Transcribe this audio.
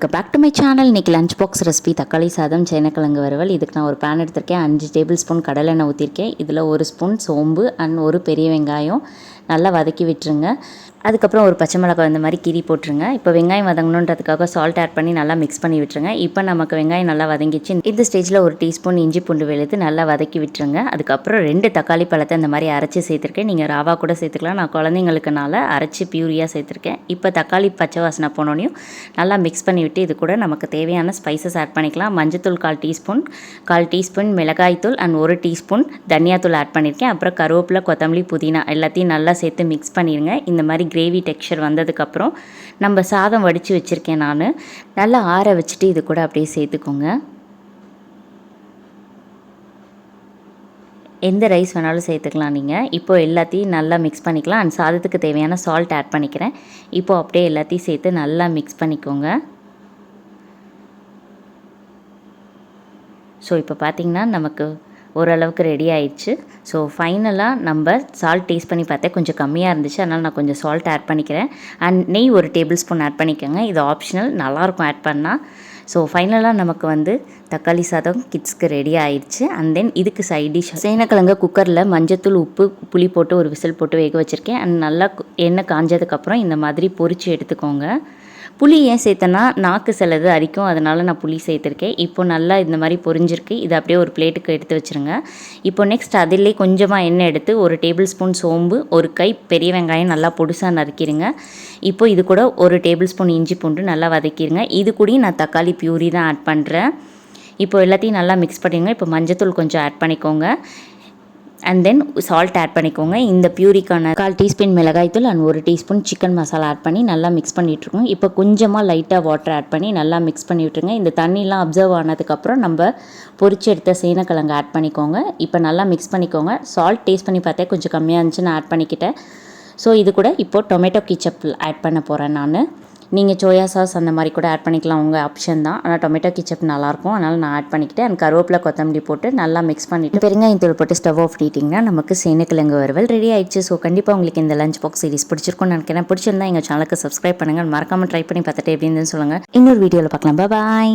Back to my channel இன்றைக்கி lunch box recipe தக்காளி சாதம் சேனக்கிழங்கு வறுவல். இதுக்கு நான் ஒரு பேன் எடுத்திருக்கேன். அஞ்சு டேபிள் ஸ்பூன் கடலெண்ணெய் ஊற்றிருக்கேன் இதில் ஒரு ஸ்பூன் சோம்பு அண்ட் ஒரு பெரிய வெங்காயம். நல்லா வதக்கி விட்டுருங்க. அதுக்கப்புறம் ஒரு பச்சை மிளகாய் இந்த மாதிரி கீரி போட்டுருங்க. இப்போ வெங்காயம் வதங்கணுன்றதுக்காக சால்ட் ஆட் பண்ணி நல்லா மிக்ஸ் பண்ணி விட்டுருங்க. இப்போ நமக்கு வெங்காயம் நல்லா வதங்கிச்சு இந்த ஸ்டேஜில் ஒரு டீஸ்பூன் இஞ்சி பூண்டு வெளுத்து நல்லா வதக்கி விட்டுருங்க. அதுக்கப்புறம் ரெண்டு தக்காளி பழத்தை இந்த மாதிரி அரைச்சி சேர்த்துருக்கேன். நீங்கள் ராவா கூட சேர்த்துக்கலாம். நான் குழந்தைங்களுக்குனால அரைச்சி பியூரியாக சேர்த்துருக்கேன். இப்போ தக்காளி பச்சை வாசனை போனோனையும் நல்லா மிக்ஸ் பண்ணி விட்டு இது கூட நமக்கு தேவையான ஸ்பைசஸ் ஆட் பண்ணிக்கலாம். மஞ்சத்தூள் கால் டீஸ்பூன் கால் டீஸ்பூன் மிளகாய்த்தூள் அண்ட் ஒரு டீஸ்பூன் தனியாத்தூள் ஆட் பண்ணியிருக்கேன் அப்புறம் கருவேப்பிலை கொத்தமல்லி புதினா எல்லாத்தையும் நல்லா சேர்த்து மிக்ஸ் பண்ணிடுங்க இந்த மாதிரி கிரேவி டெக்ஸ்சர் வந்ததுக்கப்புறம் நம்ம சாதம் வடித்து வச்சுருக்கேன் நான். நல்லா ஆற வச்சுட்டு இது கூட அப்படியே சேர்த்துக்கோங்க. எந்த ரைஸ் வேணாலும் சேர்த்துக்கலாம் நீங்கள் இப்போ எல்லாத்தையும் நல்லா மிக்ஸ் பண்ணிக்கலாம். அண்ட் சாதத்துக்கு தேவையான சால்ட் ஆட் பண்ணிக்கிறேன். இப்போது அப்படியே எல்லாத்தையும் சேர்த்து நல்லா மிக்ஸ் பண்ணிக்கோங்க. ஸோ இப்போ பார்த்திங்கன்னா நமக்கு ஓரளவுக்கு ரெடி ஆயிடுச்சு. ஸோ ஃபைனலாக நம்ம சால்ட் டேஸ்ட் பண்ணி பார்த்தேன் கொஞ்சம் கம்மியாக இருந்துச்சு. அதனால் நான் கொஞ்சம் சால்ட் ஆட் பண்ணிக்கிறேன். அண்ட் நெய் ஒரு டேபிள் ஸ்பூன் ஆட் பண்ணிக்கோங்க. இது ஆப்ஷனல் நல்லாயிருக்கும் ஆட் பண்ணால் ஸோ ஃபைனலாக நமக்கு வந்து தக்காளி சாதம் கிட்ஸ்க்கு ரெடி ஆயிடுச்சு. அண்ட் தென் இதுக்கு சைட் டிஷ் சேனக்கிழங்க குக்கரில் மஞ்சத்தூள் உப்பு புளி போட்டு ஒரு விசில் போட்டு வேக வச்சுருக்கேன். அண்ட் நல்லா எண்ணெய் காஞ்சதுக்கப்புறம் இந்த மாதிரி பொரித்து எடுத்துக்கோங்க. புளி ஏன் சேர்த்தேன்னா நாக்கு சிலது அரிக்கும். அதனால் நான் புளி சேர்த்துருக்கேன். இப்போ நல்லா இந்த மாதிரி பொரிஞ்சிருக்கு. இதை அப்படியே ஒரு பிளேட்டுக்கு எடுத்து வச்சுருங்க. இப்போ நெக்ஸ்ட் அதிலே கொஞ்சமாக எண்ணெய் எடுத்து ஒரு டேபிள் ஸ்பூன் சோம்பு ஒரு கை பெரிய வெங்காயம் நல்லா பொடுசாக நறுக்கிடுங்க இப்போ இது கூட ஒரு டேபிள் ஸ்பூன் இஞ்சி பூண்டு நல்லா வதக்கிடுங்க இது கூடயும் நான் தக்காளி பியூரி தான் ஆட் பண்ணுறேன் இப்போ எல்லாத்தையும் நல்லா மிக்ஸ் பண்ணிடுங்க இப்போ மஞ்சத்தூள் கொஞ்சம் ஆட் பண்ணிக்கோங்க. அண்ட் தென் சால்ட் ஆட் பண்ணிக்கோங்க. இந்த பியூரிக்கான கால் டீஸ்பூன் மிளகாய்த்தூள் அண்ட் ஒரு டீஸ்பூன் சிக்கன் மசாலா ஆட் பண்ணி நல்லா மிக்ஸ் பண்ணிட்டுருக்கோம். இப்போ கொஞ்சமாக லைட்டாக வாட்டர் ஆட் பண்ணி நல்லா மிக்ஸ் பண்ணி விட்டுருங்க. இந்த தண்ணிலாம் அப்சர்வ் ஆனதுக்கப்புறம் நம்ம பொரிச்சு எடுத்த சேனக்கிழங்கு ஆட் பண்ணிக்கோங்க. இப்போ நல்லா மிக்ஸ் பண்ணிக்கோங்க. சால்ட் டேஸ்ட் பண்ணி பார்த்தா கொஞ்சம் கம்மியாக இருந்துச்சு நான் ஆட் பண்ணிக்கிட்டேன். ஸோ இது கூட இப்போது டொமேட்டோ கிச்சப் ஆட் பண்ண போகிறேன் நான். நீங்கள் சோயா சாஸ் அந்த மாதிரி கூட ஆட் பண்ணிக்கலாம். உங்கள் ஆப்ஷன் தான். ஆனால் டொமேட்டோ கிச்சப் நல்லாயிருக்கும். அதனால் நான் ஆட் பண்ணிக்கிட்டேன். அண்ட் கருவேப்பிலை கொத்தமல்லி போட்டு நல்லா மிக்ஸ் பண்ணிவிட்டு பெருங்காயத்தூள் போட்டு ஸ்டவ் ஆஃப் பண்ணிட்டிங்கன்னா நமக்கு சேனக்கிழங்கு வருவல் ரெடி ஆயிடுச்சு. ஸோ கண்டிப்பாக உங்களுக்கு இந்த லஞ்ச் பாக்ஸ் சீரிஸ் பிடிச்சிருக்கும்னு நினைக்கிறேன். பிடிச்சிருந்தா எங்கள் சேனலுக்கு சப்ஸ்கிரைப் பண்ணுங்கள் மறக்காமல் ட்ரை பண்ணி பார்த்துட்டு எப்படின்னு சொல்லுங்கள் இன்னொரு வீடியோவில் பார்க்கலாம். பாய்